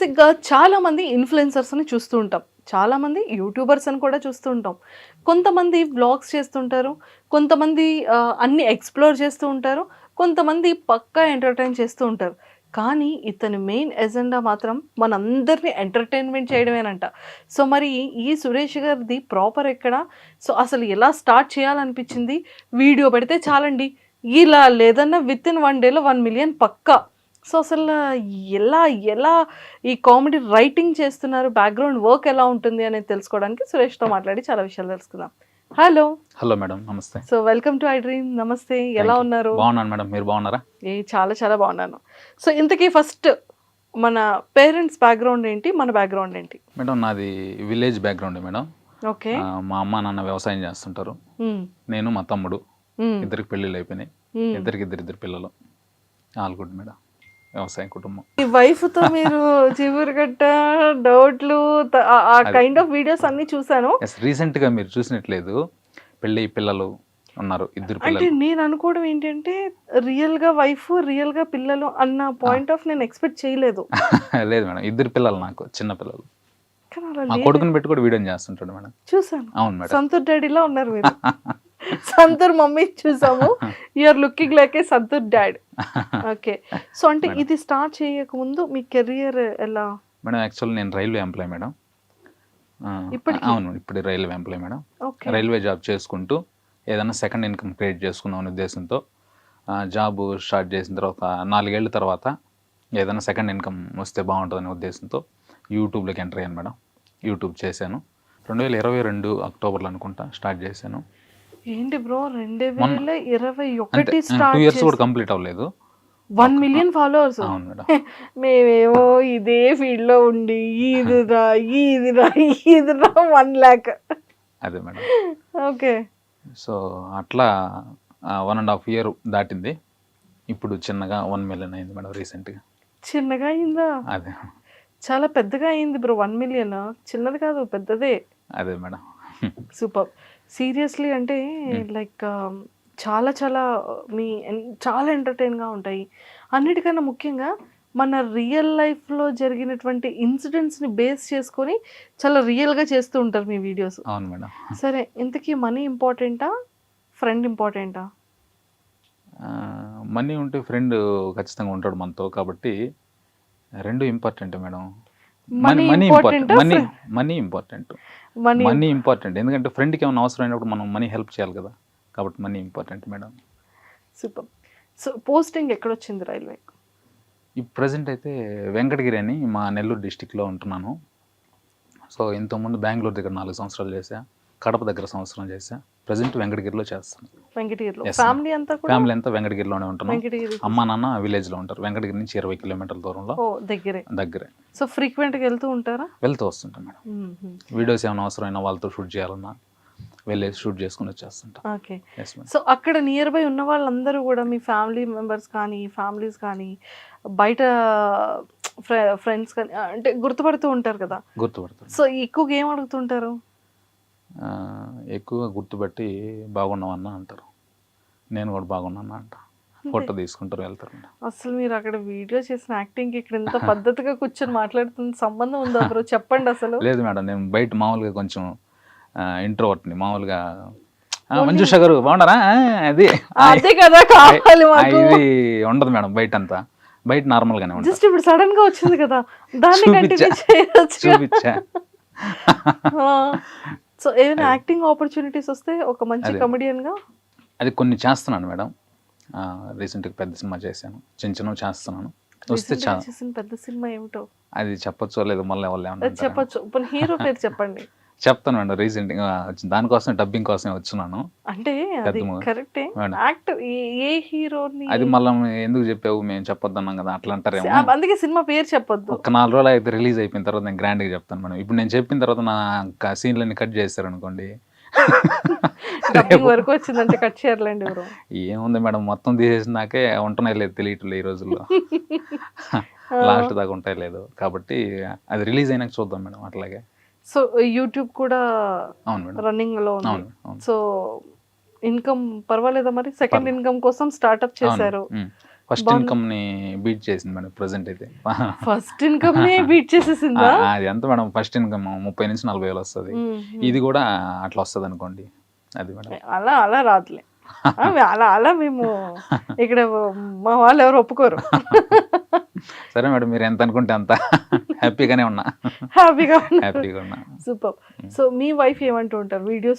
బేసిక్గా చాలామంది ఇన్ఫ్లుయెన్సర్స్ని చూస్తూ ఉంటాం. చాలామంది యూట్యూబర్స్ అని కూడా చూస్తూ ఉంటాం. కొంతమంది వ్లాగ్స్ చేస్తుంటారు. కొంతమంది అన్ని ఎక్స్ప్లోర్ చేస్తూ ఉంటారు. కొంతమంది పక్కా ఎంటర్టైన్ చేస్తూ ఉంటారు. కానీ ఇతని మెయిన్ ఎజెండా మాత్రం మనందరినీ ఎంటర్టైన్మెంట్ చేయడమేనంట. సో మరి ఈ సురేష్ గారిది ప్రాపర్ ఎక్కడ? సో అసలు ఎలా స్టార్ట్ చేయాలనిపించింది? వీడియో పెడితే చాలండి. ఇలా లేదన్నా విత్ ఇన్ వన్ డేలో వన్ మిలియన్ పక్కా. సో అసలు ఎలా ఎలా ఈ కామెడీ రైటింగ్ చేస్తున్నారు? బ్యాక్గ్రౌండ్ వర్క్ ఎలా ఉంటుంది అనేది తెలుసుకోవడానికి సురేష్తో మాట్లాడి చాలా విషయాలు తెలుసుకుందాం. హలో. హలో మేడం నమస్తే. So welcome to I dream నమస్తే. ఎలా. ఉన్నారు? బాగున్నాను మేడం మీరు బాగున్నారా? ఏ చాలా చాలా బాగున్నాను. సో ఇంతకీ ఫస్ట్ మన పేరెంట్స్ బ్యాక్గ్రౌండ్ ఏంటి మన బ్యాక్గ్రౌండ్ ఏంటి? మేడం నాది విలేజ్ బ్యాక్గ్రౌండ్ మేడం. ఓకే. మా అమ్మ నాన్న వ్యవసాయం చేస్తుంటారు. నేను మా తమ్ముడు. ఇద్దరికి పెళ్ళిళ్ళు అయిపోయినాయి. ఇద్దరికి ఇద్దరు ఇద్దరు పిల్లలు. All good madam. వ్యవసాయ కుటుంబం. ఈ వైఫ్తో మీరు చివురుగట్ట డౌట్లు త- ఆ- కైండ్ ఆఫ్ వీడియోస్ అన్ని చూసాను ఎస్ రీసెంట్గా మీరు చూసినట్లేదు పెళ్ళి పిల్లలు ఉన్నారు ఇద్దరు అంటే నేను అనుకోవడం ఏంటంటే రియల్గా వైఫ్ రియల్గా పిల్లలు అన్న పాయింట్ ఆఫ్ నేను ఎక్స్పెక్ట్ చేయలేదు. లేదు మేడం ఇద్దరు పిల్లలు నాకు చిన్న పిల్లలు. కొడుకుని పెట్టి కూడా వీడియో చేస్తుంటాడు మేడం. చూసాను అవును మేడం. సంతూర్ డాడీలా ఉన్నారు మీరు. సంతూర్ మమ్మీ చూసాము. You are looking like a Santoor dad okay so అంటే. ఇది స్టార్ట్ చేయక ముందు మీ కెరియర్ ఎలా? మేడం యాక్చువల్ నేను రైల్వే ఎంప్లాయ్ మేడం? అవును ఇప్పుడు railway employee madam okay railway job చేసుకుంటూ ఏదైనా సెకండ్ ఇన్కమ్ క్రియేట్ చేసుకుందాం అనే ఉద్దేశంతో జాబ్ స్టార్ట్ చేసిన తర్వాత నాలుగేళ్ళ తర్వాత ఏదైనా సెకండ్ ఇన్కమ్ వస్తే బాగుంటుందనే ఉద్దేశంతో యూట్యూబ్లోకి ఎంటర్ అయ్యాను మేడం యూట్యూబ్ చేశాను. రెండు వేల ఇరవై రెండు అక్టోబర్లో అనుకుంటా స్టార్ట్ చేశాను. ఏంటి బ్రో? రెండు వేల ఇరవై ఒకటి స్టార్ట్ ఇయర్స్ కూడా కంప్లీట్ అవ్వలేదు. వన్ మిలియన్ ఫాలోవర్స్ అవును మేడం. మేమేమో ఇదే ఫీల్డ్లో ఉండి ఈదిరా ఈదిరా ఈదిరా వన్ ల్యాక్ అదే మేడం. ఓకే. సో అట్లా వన్ అండ్ హాఫ్ ఇయర్ దాటింది. ఇప్పుడు చిన్నగా వన్ మిలియన్ అయింది మేడం రీసెంట్గా చిన్నగా అయిందా? అదే. చాలా పెద్దగా అయింది బ్రో వన్ మిలియన్ చిన్నది కాదు పెద్దదే. అదే మేడం. సూపర్. సీరియస్లీ అంటే లైక్ చాలా చాలా మీ చాలా ఎంటర్టైన్గా ఉంటాయి. అన్నిటికన్నా ముఖ్యంగా మన రియల్ లైఫ్లో జరిగినటువంటి ఇన్సిడెంట్స్ని బేస్ చేసుకొని చాలా రియల్గా చేస్తూ ఉంటారు మీ వీడియోస్. అవును మేడం. సరే ఇంతకీ మనీ ఇంపార్టెంటా? ఫ్రెండ్ ఇంపార్టెంటా? మనీ ఉంటే ఫ్రెండ్ ఖచ్చితంగా ఉంటాడు మనతో. కాబట్టి రెండు important madam. Money ఇంపార్టెంటా money money important money important ఎందుకంటే ఫ్రెండ్కి ఏమైనా అవసరం అయినప్పుడు మనం మనీ హెల్ప్ చేయాలి కదా. కాబట్టి money important madam super so posting ఎక్కడొచ్చింది railway? ఈ ప్రజెంట్ అయితే వెంకటగిరి అని మా నెల్లూరు డిస్టిక్లో ఉంటున్నాను. సో ఇంతకుముందు బెంగళూరు దగ్గర నాలుగు సంవత్సరాలు చేశా. కడప దగ్గర సంవత్సరం చేశా. ప్రజెంట్ వెంకటగిరిలో చేస్తాను వెంకటగిరిలో. Yes, ma'am. ఫ్యామిలీ అంతా కూడా ఫ్యామిలీ అంతా వెంకటగిరిలోనే ఉంటున్నాం. వెంకటగిరి అమ్మ నాన్న విలేజ్లో ఉంటారు. వెంకటగిరి నుంచి ఇరవై కిలోమీటర్ల దూరంలో ఓ దగ్గరే. దగ్గరే. సో ఫ్రీక్వెంట్గా వెళ్తూ ఉంటారా? వెళ్తూ వస్తుంటాం మేడం. వీడియోస్ ఏమైనా అవసరమైనా వాళ్ళతో షూట్ చేయాలన్నా వెళ్ళేసి షూట్ చేసుకుని వచ్చేస్తుంటాం. ఓకే. ఎస్ మేడం సో అక్కడ నియర్ బై ఉన్న వాళ్ళందరూ కూడా మీ ఫ్యామిలీ మెంబర్స్ కానీ ఫ్యామిలీస్ కానీ బయట ఫ్రెండ్స్ కానీ అంటే గుర్తుపడుతూ ఉంటారు కదా? గుర్తుపడుతుంది సో ఎక్కువగా ఏం అడుగుతుంటారు ఆ, ఎక్కువగా గుర్తుపెట్టి బాగున్నావన్నా అంటారు. నేను కూడా బాగున్నాను అంట. ఫోటో తీసుకుంటారు వెళ్తారు అసలు మీరు అక్కడ వీడియో చేసిన యాక్టింగ్ ఇక్కడ ఇంత పద్ధతిగా కూర్చొని మాట్లాడుతున్న సంబంధం ఉందా బ్రో? చెప్పండి అసలు. లేదు మేడం నేను బయట మామూలుగా కొంచెం ఇంట్రోవర్ట్ని మామూలుగా "ఆ, మంజుష గారు బాగున్నారా? అది. అదే కదా కావాలి ఇది ఉండదు మేడం బయట అంతా బయట నార్మల్గానే ఉంటుంది. జస్ట్ ఇప్పుడు సడన్గా వచ్చింది కదా. దాన్ని. కంటిన్యూ చేయొచ్చు. చూపించా. సో ఏమైనా యాక్టింగ్ ఆపర్చునిటీస్ వస్తే ఒక మంచి అదే. కమెడియన్గా అది కొన్ని చేస్తున్నాను మేడం. రీసెంట్గా పెద్ద సినిమా చేశాను. చిన్న చిన్నవి చేస్తున్నాను. వస్తే పెద్ద సినిమా ఏమిటో? అది చెప్పొచ్చో లేదో మళ్ళీ వాళ్ళు చెప్పొచ్చు. ఇప్పుడు హీరో పేరు చెప్పండి. చెప్తాను మేడం రీసెంట్గా దానికోసం డబ్బింగ్ కోసమే వచ్చున్నాను. అంటే. కరెక్టే. ఏ హీరోని అది మళ్ళీ ఎందుకు చెప్పావు? మేము చెప్పొద్దన్నాం కదా అట్లా అంటారేమో. అందుకే సినిమా పేరు చెప్పొద్దు. ఒక నాలుగు రోజులు అయితే రిలీజ్ అయిపోయిన తర్వాత నేను గ్రాండ్గా చెప్తాను మేడం. ఇప్పుడు నేను చెప్పిన తర్వాత నా సీన్లన్నీ కట్ చేశారు అనుకోండి వరకు వచ్చిందంటే కట్ చేయర్లేండి ఏముంది మేడం మొత్తం తీసేసినాకే ఉంటున్నాయి లేదు తెలియట్లేదు ఈ రోజుల్లో. లాస్ట్ దాకా ఉంటాయి లేదు. కాబట్టి అది రిలీజ్ అయినాక చూద్దాం మేడం అట్లాగే. సో యూట్యూబ్ కూడా రన్నింగ్లో ఉంది. సో ఇన్కమ్ పర్వాలేదా మరి? సెకండ్. ఇన్కమ్ కోసం స్టార్ట్అప్ చేశారు. ఫస్ట్. ఇన్కమ్ని బీట్ చేసింది మేడం ప్రజెంట్ అయితే. ఫస్ట్ ఇన్కమ్ నే బీట్ చేసేసిందా అది ఎంత మేడం ఫస్ట్ ఇన్కమ్ ముప్పై నుంచి నలభై వేలు వస్తుంది. ఇది కూడా అట్లా వస్తుంది అనుకోండి. అది మేడం. అలా అలా రాదులే. అలా అలా మేము ఇక్కడ మా వాళ్ళు ఎవరు ఒప్పుకోరు. సరే మేడం మీరు ఎంత అనుకుంటే అంత. హ్యాపీగానే ఉన్నా. హ్యాపీగా హ్యాపీగా ఉన్నా. సూపర్ సో మీ వైఫ్ ఏమంటూ ఉంటారు? వీడియోస్